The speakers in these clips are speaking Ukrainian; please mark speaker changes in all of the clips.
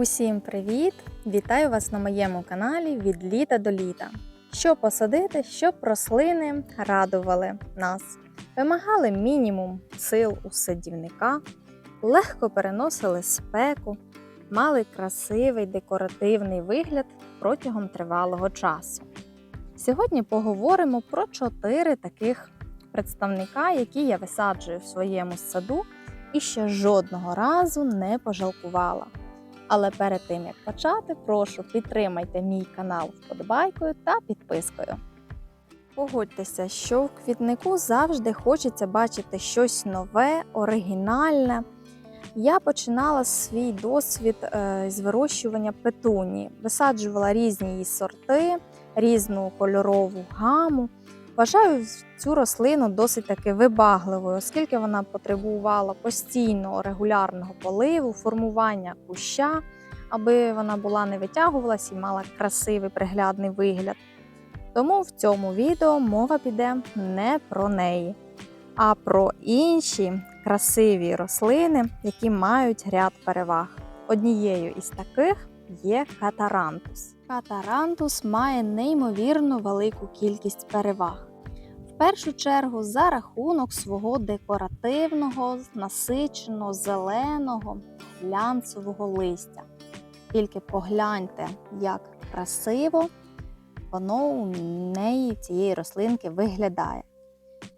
Speaker 1: Усім привіт! Вітаю вас на моєму каналі від літа до літа. Що посадити, щоб рослини радували нас, вимагали мінімум сил у садівника, легко переносили спеку, мали красивий декоративний вигляд протягом тривалого часу. Сьогодні поговоримо про чотири таких представника, які я висаджую в своєму саду і ще жодного разу не пожалкувала. Але перед тим як почати, прошу підтримайте мій канал вподобайкою та підпискою. Погодьтеся, що в квітнику завжди хочеться бачити щось нове, оригінальне. Я починала свій досвід е, з вирощування петунії, висаджувала різні її сорти, різну кольорову гаму. Вважаю цю рослину досить таки вибагливою, оскільки вона потребувала постійного регулярного поливу, формування куща, аби вона була не витягувалась і мала красивий приглядний вигляд. Тому в цьому відео мова піде не про неї, а про інші красиві рослини, які мають ряд переваг. Однією із таких є катарантус. Катарантус має неймовірно велику кількість переваг. В першу чергу за рахунок свого декоративного, насиченого, зеленого, глянцевого листя. Тільки погляньте, як красиво воно у неї цієї рослинки виглядає.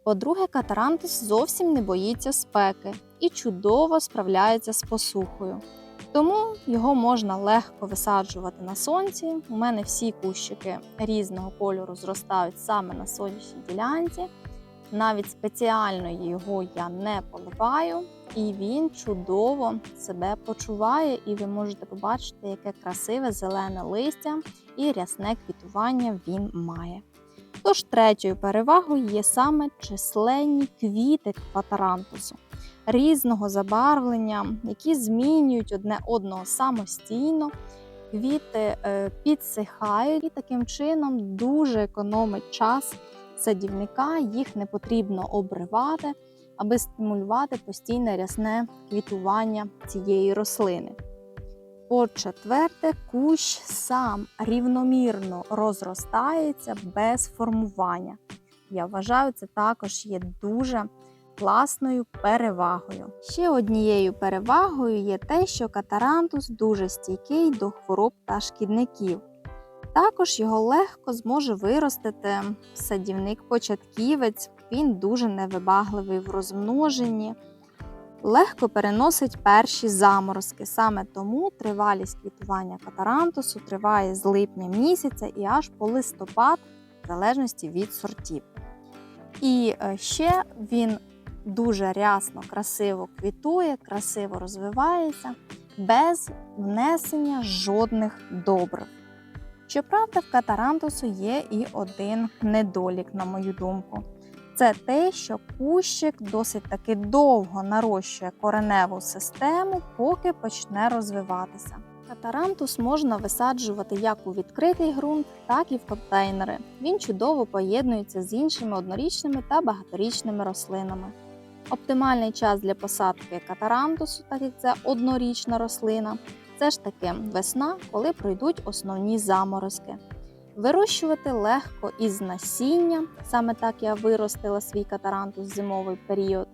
Speaker 1: По-друге, катарантус зовсім не боїться спеки і чудово справляється з посухою. Тому його можна легко висаджувати на сонці. У мене всі кущики різного кольору зростають саме на сонячній ділянці. Навіть спеціально його я не поливаю, і він чудово себе почуває, і ви можете побачити, яке красиве зелене листя і рясне квітування він має. Тож третьою перевагою є саме численні квіти кватарантусу різного забарвлення, які змінюють одне одного самостійно. Квіти е, підсихають і таким чином дуже економить час садівника, їх не потрібно обривати, аби стимулювати постійне рясне квітування цієї рослини. По-четверте, кущ сам рівномірно розростається без формування. Я вважаю, це також є дуже класною перевагою. Ще однією перевагою є те, що катарантус дуже стійкий до хвороб та шкідників. Також його легко зможе виростити садівник-початківець, він дуже невибагливий в розмноженні, легко переносить перші заморозки. Саме тому тривалість квітування катарантусу триває з липня місяця і аж по листопад, в залежності від сортів. І е, ще він дуже рясно, красиво квітує, красиво розвивається, без внесення жодних добрив. Щоправда, в катарантусу є і один недолік, на мою думку. Це те, що кущик досить таки довго нарощує кореневу систему, поки почне розвиватися. Катарантус можна висаджувати як у відкритий ґрунт, так і в контейнери. Він чудово поєднується з іншими однорічними та багаторічними рослинами. Оптимальний час для посадки катарантусу, так як це однорічна рослина, це ж таки весна, коли пройдуть основні заморозки. Вирощувати легко із насіння, саме так я виростила свій катарантус зимовий період.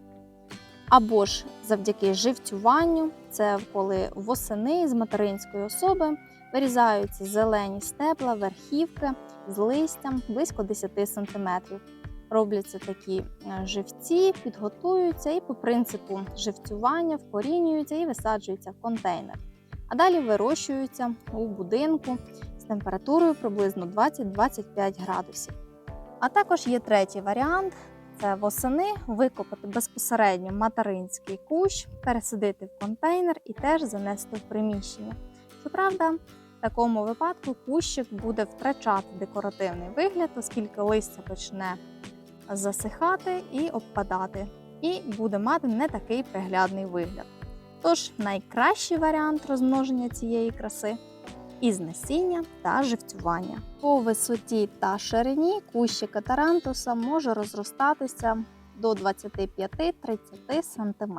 Speaker 1: Або ж завдяки живцюванню, це коли восени з материнської особи вирізаються зелені стебла, верхівки з листям близько 10 см робляться такі е, живці, підготуються і по принципу живцювання вкорінюються і висаджуються в контейнер. А далі вирощуються у будинку з температурою приблизно 20-25 градусів. А також є третій варіант це восени викопати безпосередньо материнський кущ, пересадити в контейнер і теж занести в приміщення. Щоправда, в такому випадку кущик буде втрачати декоративний вигляд, оскільки листя почне засихати і обпадати, і буде мати не такий приглядний вигляд. Тож найкращий варіант розмноження цієї краси із насіння та живцювання. По висоті та ширині кущик катарантуса може розростатися до 25-30 см.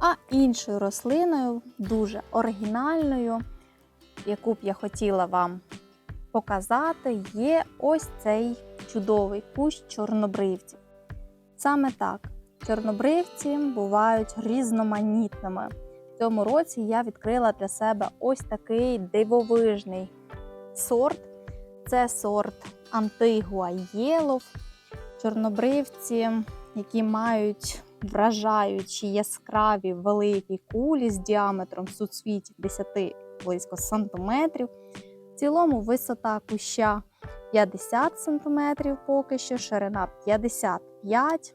Speaker 1: А іншою рослиною, дуже оригінальною, яку б я хотіла вам показати, є ось цей чудовий кущ чорнобривців. Саме так, чорнобривці бувають різноманітними. В цьому році я відкрила для себе ось такий дивовижний сорт. Це сорт Антигуа Єлов. Чорнобривці, які мають вражаючі яскраві великі кулі з діаметром суцвітів 10 близько сантиметрів. В цілому висота куща 50 см поки що, ширина 55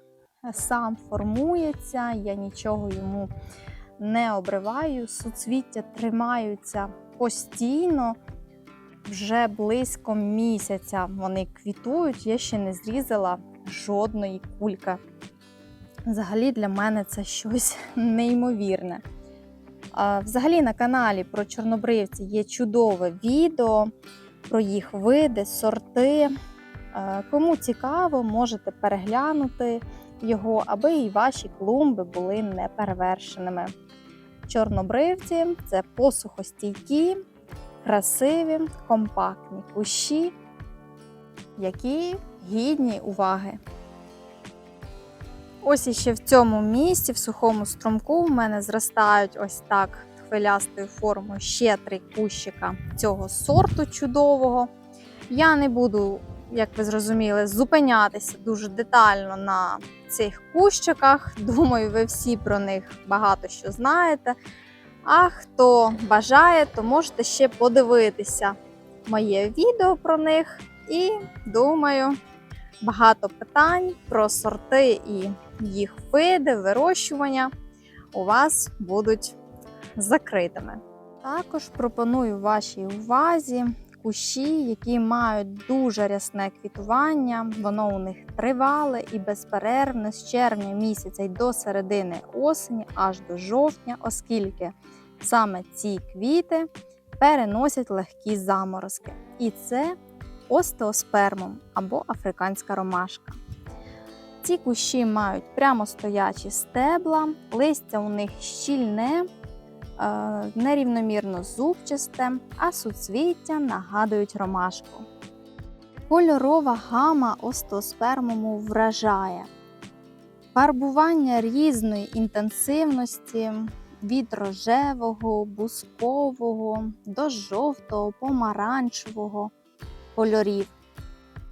Speaker 1: Сам формується, я нічого йому не обриваю. Суцвіття тримаються постійно, вже близько місяця вони квітують. Я ще не зрізала жодної кульки. Взагалі для мене це щось неймовірне. Взагалі на каналі про чорнобривці є чудове відео про їх види, сорти. Кому цікаво, можете переглянути його, аби і ваші клумби були неперевершеними. Чорнобривці це посухостійкі, красиві, компактні кущі, які гідні уваги. Ось іще в цьому місці, в сухому струмку, в мене зростають ось так хвилястою формою ще три кущика цього сорту чудового. Я не буду, як ви зрозуміли, зупинятися дуже детально на цих кущиках. Думаю, ви всі про них багато що знаєте. А хто бажає, то можете ще подивитися моє відео про них. І думаю, багато питань про сорти і їх види, вирощування у вас будуть закритими. Також пропоную вашій увазі кущі, які мають дуже рясне квітування. Воно у них тривале і безперервне з червня місяця й до середини осені, аж до жовтня, оскільки саме ці квіти переносять легкі заморозки. І це остеоспермум або африканська ромашка. Ці кущі мають прямостоячі стебла, листя у них щільне, нерівномірно зубчасте, а суцвіття нагадують ромашку. Кольорова гама остеоспермуму вражає. Фарбування різної інтенсивності від рожевого, бускового до жовтого, помаранчевого кольорів.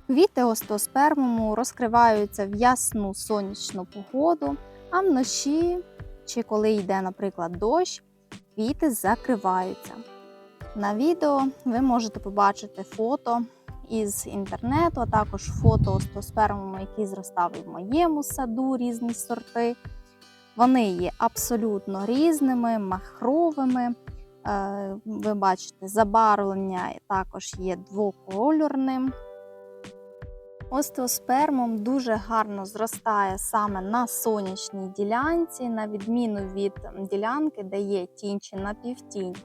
Speaker 1: Квіти остеоспермуму розкриваються в ясну сонячну погоду, а вночі, чи коли йде, наприклад, дощ, квіти закриваються. На відео ви можете побачити фото із інтернету, а також фото остеоспермуму, який зростав і в моєму саду, різні сорти. Вони є абсолютно різними, махровими. Е, Ви бачите, забарвлення також є двокольорним. Остеоспермом дуже гарно зростає саме на сонячній ділянці, на відміну від ділянки, де є тінь чи напівтінь,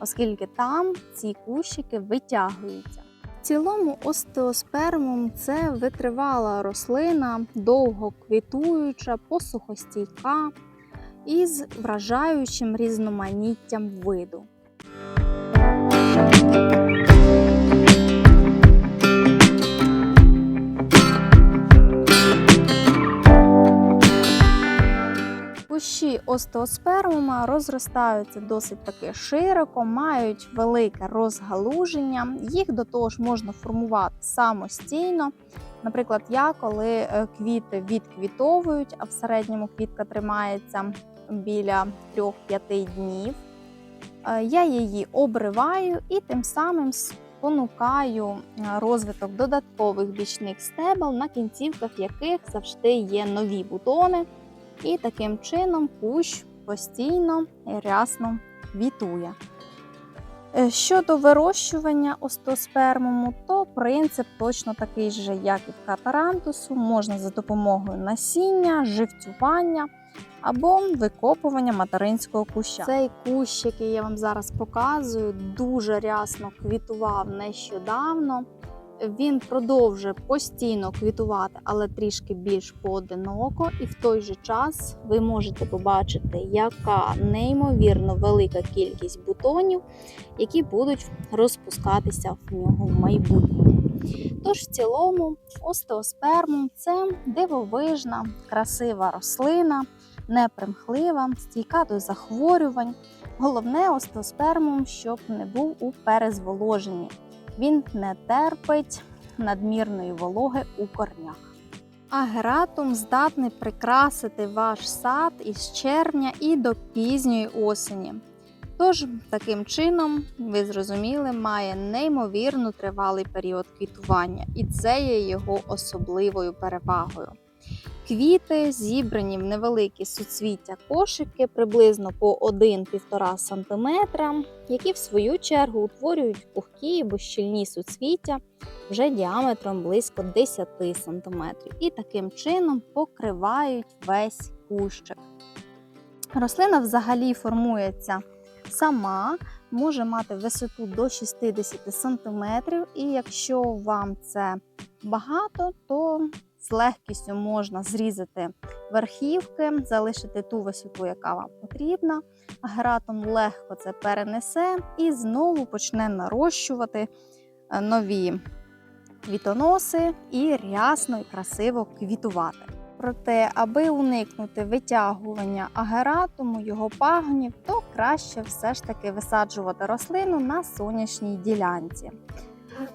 Speaker 1: оскільки там ці кущики витягуються. В цілому остеоспермум це витривала рослина, довго квітуюча, посухостійка із вражаючим різноманіттям виду. Остеоспермума розростаються досить таки широко, мають велике розгалуження. Їх до того ж можна формувати самостійно. Наприклад, я коли е, квіти відквітовують, а в середньому квітка тримається біля 3-5 днів, е, я її обриваю і тим самим спонукаю е, розвиток додаткових бічних стебел, на кінцівках яких завжди є нові бутони. І таким чином кущ постійно рясно квітує. Е, Щодо вирощування остеоспермуму, то принцип точно такий же, як і в катарантусу. Можна за допомогою насіння, живцювання або викопування материнського куща. Цей кущ, який я вам зараз показую, дуже рясно квітував нещодавно. Він продовжує постійно квітувати, але трішки більш поодиноко, і в той же час ви можете побачити, яка неймовірно велика кількість бутонів, які будуть розпускатися в нього в майбутньому. Тож, в цілому, остеоспермум це дивовижна, красива рослина, непримхлива, стійка до захворювань. Головне остеоспермум, щоб не був у перезволоженні. Він не терпить надмірної вологи у корнях. Агератум здатний прикрасити ваш сад із червня і до пізньої осені. Тож, таким чином, ви зрозуміли, має неймовірно тривалий період квітування, і це є його особливою перевагою. Квіти зібрані в невеликі суцвіття кошики приблизно по 1-1,5 см, які в свою чергу утворюють пухкі або щільні суцвіття вже діаметром близько 10 см, і таким чином покривають весь кущик. Рослина взагалі формується сама, може мати висоту до 60 см, і якщо вам це багато, то з легкістю можна зрізати верхівки, залишити ту висоту, яка вам потрібна. Агератом легко це перенесе і знову почне нарощувати е, нові квітоноси і рясно і красиво квітувати. Проте, аби уникнути витягування агератуму, його пагонів, то краще все ж таки висаджувати рослину на сонячній ділянці.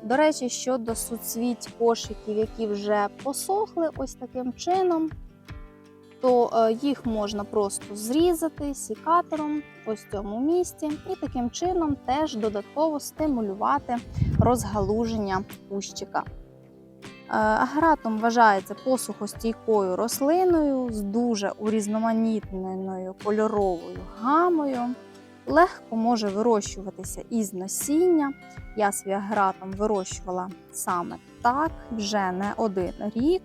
Speaker 1: До речі, щодо суцвіть кошиків, які вже посохли ось таким чином, то е, їх можна просто зрізати сікатором ось в цьому місці, і таким чином теж додатково стимулювати розгалуження кущика. Е, Агратум вважається посухостійкою рослиною з дуже урізноманітненою кольоровою гамою. Легко може вирощуватися із насіння. Я свій агратум вирощувала саме так, вже не один рік.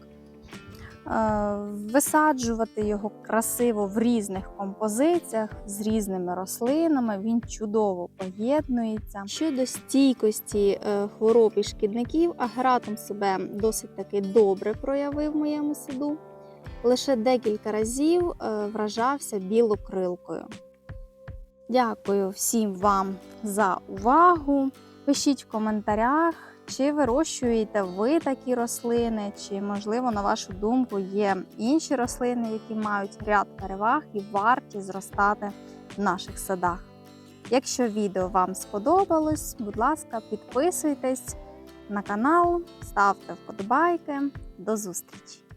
Speaker 1: Е, Висаджувати його красиво в різних композиціях з різними рослинами. Він чудово поєднується. Щодо стійкості е, хвороб і шкідників, агратум себе досить таки добре проявив в моєму саду. Лише декілька разів е, вражався білокрилкою. Дякую всім вам за увагу. Пишіть в коментарях, чи вирощуєте ви такі рослини, чи, можливо, на вашу думку, є інші рослини, які мають ряд переваг і варті зростати в наших садах. Якщо відео вам сподобалось, будь ласка, підписуйтесь на канал, ставте вподобайки. До зустрічі!